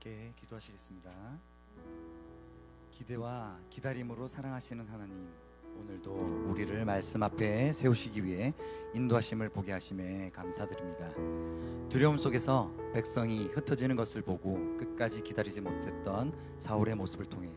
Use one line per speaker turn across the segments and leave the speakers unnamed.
함께 기도하시겠습니다. 기대와 기다림으로 사랑하시는 하나님, 오늘도 우리를 말씀 앞에 세우시기 위해 인도하심을 보게 하심에 감사드립니다. 두려움 속에서 백성이 흩어지는 것을 보고 끝까지 기다리지 못했던 사울의 모습을 통해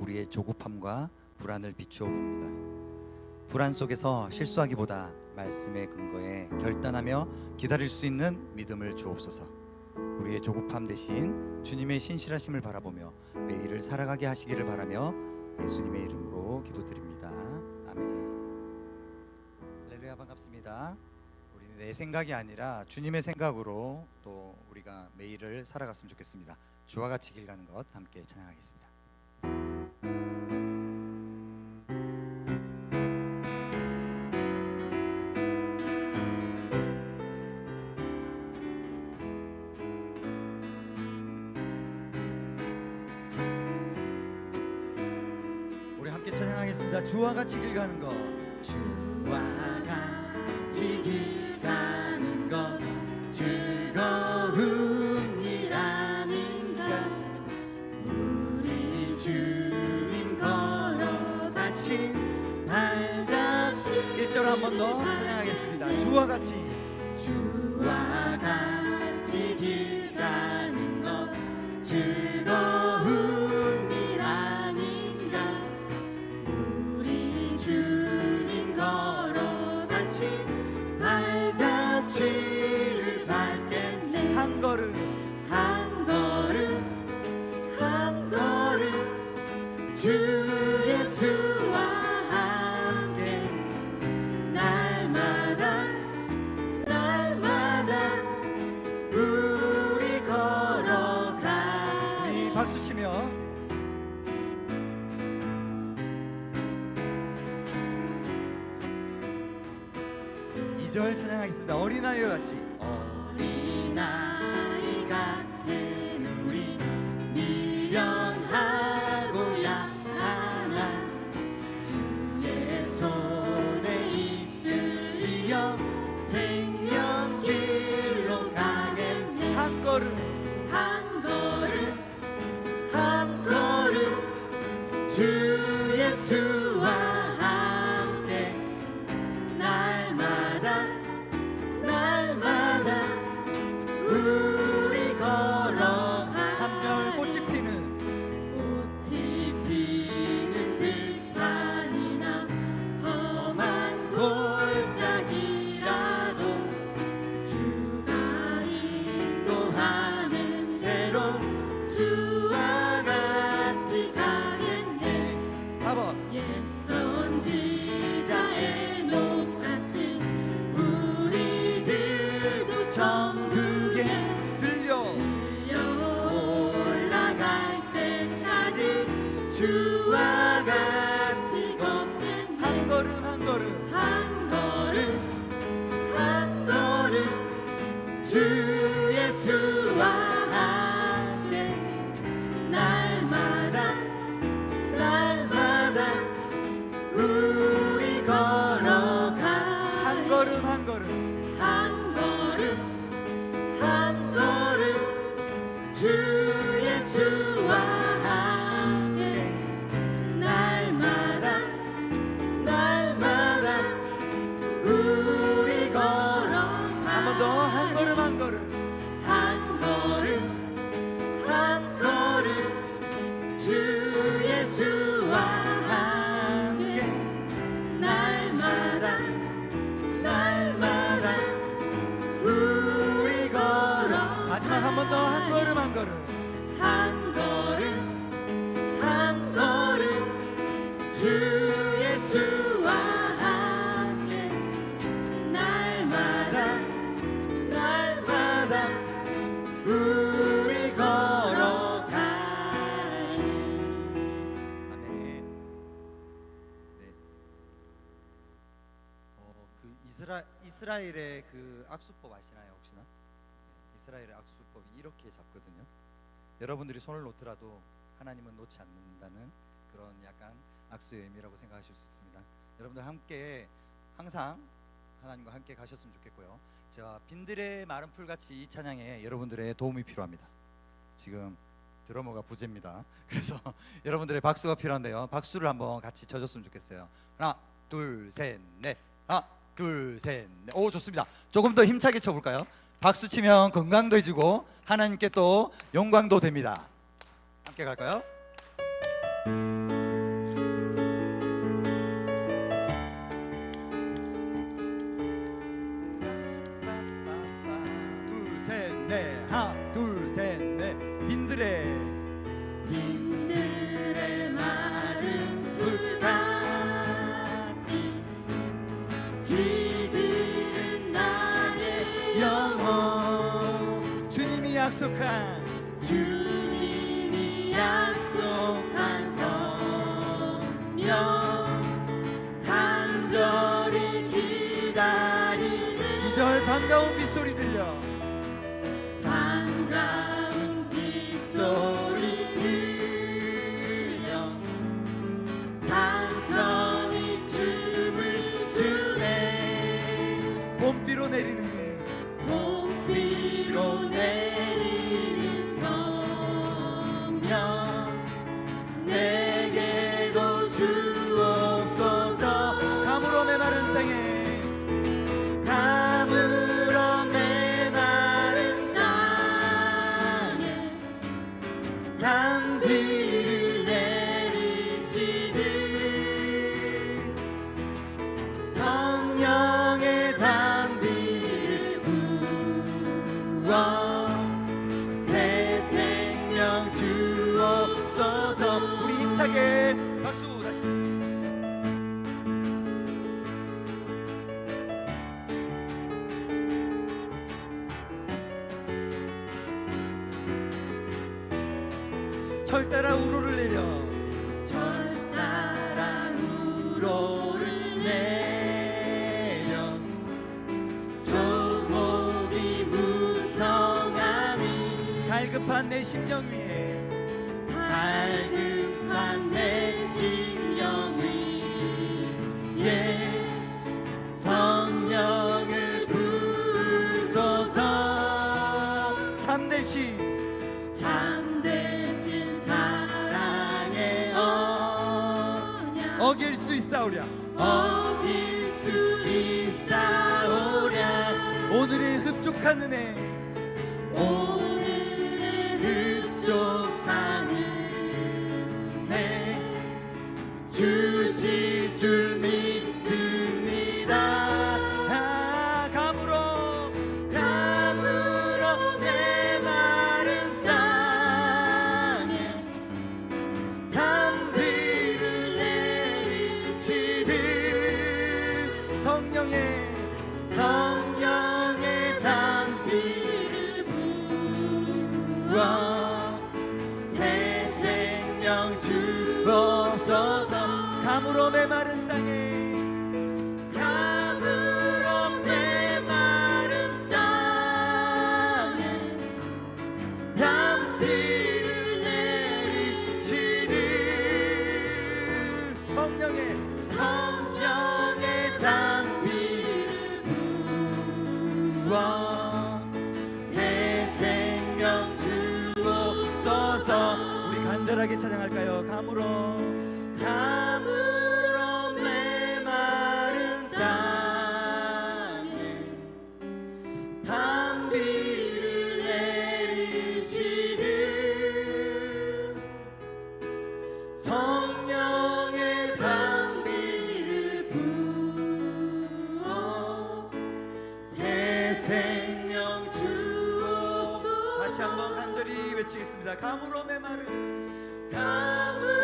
우리의 조급함과 불안을 비추어 봅니다. 불안 속에서 실수하기보다 말씀의 근거에 결단하며 기다릴 수 있는 믿음을 주옵소서. 우리의 조급함 대신 주님의 신실하심을 바라보며 매일을 살아가게 하시기를 바라며 예수님의 이름으로 기도드립니다. 아멘. 할렐루야 반갑습니다. 우리 내 생각이 아니라 주님의 생각으로 또 우리가 매일을 살아갔으면 좋겠습니다. 주와 같이 길 가는 것 함께 찬양하겠습니다. 하겠습니다. 주와 같이 길 가는 것. 주와 같이 길 가는 것 즐거운 일 아닌가 우리 주님 걸어가신 발자취 1절 한 번 더 찬양하겠습니다. 주와 같이 주와 같이 길 2절 찬양하겠습니다. 어린아이와 같이. 어. 어린아이 같은 우리 미련하고 약한 주의 손에 이끌리어 생명길로 가는 한 걸음 한 걸음 한 걸음 주 예 이스라 이스라엘의 그 악수법 아시나요 혹시나? 네, 이스라엘의 악수법이 이렇게 잡거든요. 여러분들이 손을 놓더라도 하나님은 놓지 않는다는 그런 약간 악수의 의미라고 생각하실 수 있습니다. 여러분들 함께 항상 하나님과 함께 가셨으면 좋겠고요. 제가 빈들의 마른 풀같이 이 찬양에 여러분들의 도움이 필요합니다. 지금
드러머가 부재입니다. 그래서 여러분들의 박수가 필요한데요. 박수를 한번 같이 쳐줬으면 좋겠어요. 하나, 둘, 셋, 넷. 하나, 둘, 셋, 넷. 오 좋습니다. 조금 더 힘차게 쳐볼까요? 박수 치면 건강도 해주고 하나님께 또 영광도 됩니다. 함께 갈까요? 주님이 힘차게 박수 다시. 철 따라 우로를 내려. 철 따라 우로를 내려. 조목이 무성하니 갈급한 내 심령 위에 갈급 있사오랴. 어길 수 있사오랴. 오늘의 흡족한 은혜 생명 주옵소서 감으로 메마른 땅에 감으로 메마른 땅에 단비를 내리시듯 성령의 성령의 단비를 부어 간절하게 찬양할까요? 감으로. 감으로 메마른 땅에 단비를 내리시듯 성령의 단비를 부어 새 생명 주옵소서. 다시 한번 간절히 외치겠습니다. 감으로 메마른 감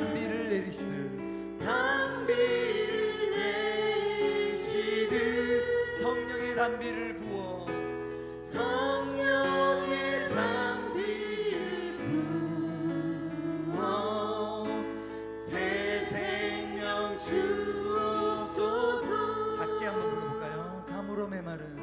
단비를 내리시듯. 단비를 내리시듯. 성령의 단비를 부어. 성령의 단비를 부어. 새 생명 주옵소서. 작게 한번 불러볼까요? 가물어 메마른.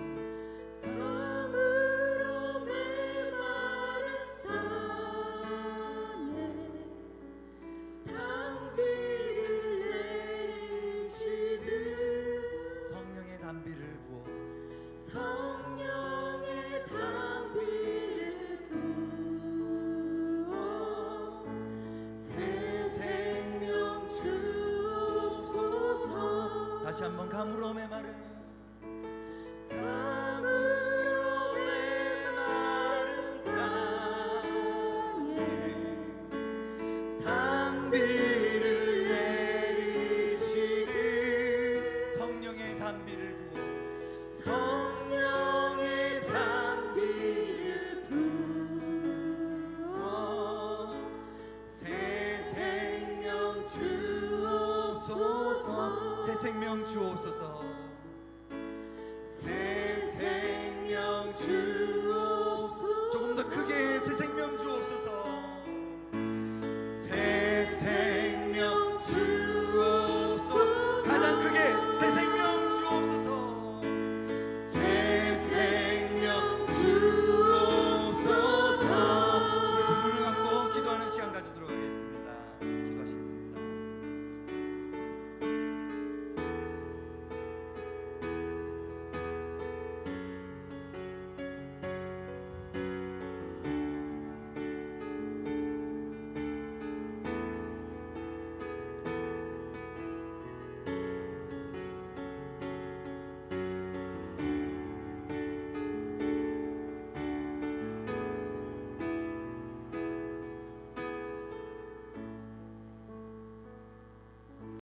다시 한번 가물어 메마른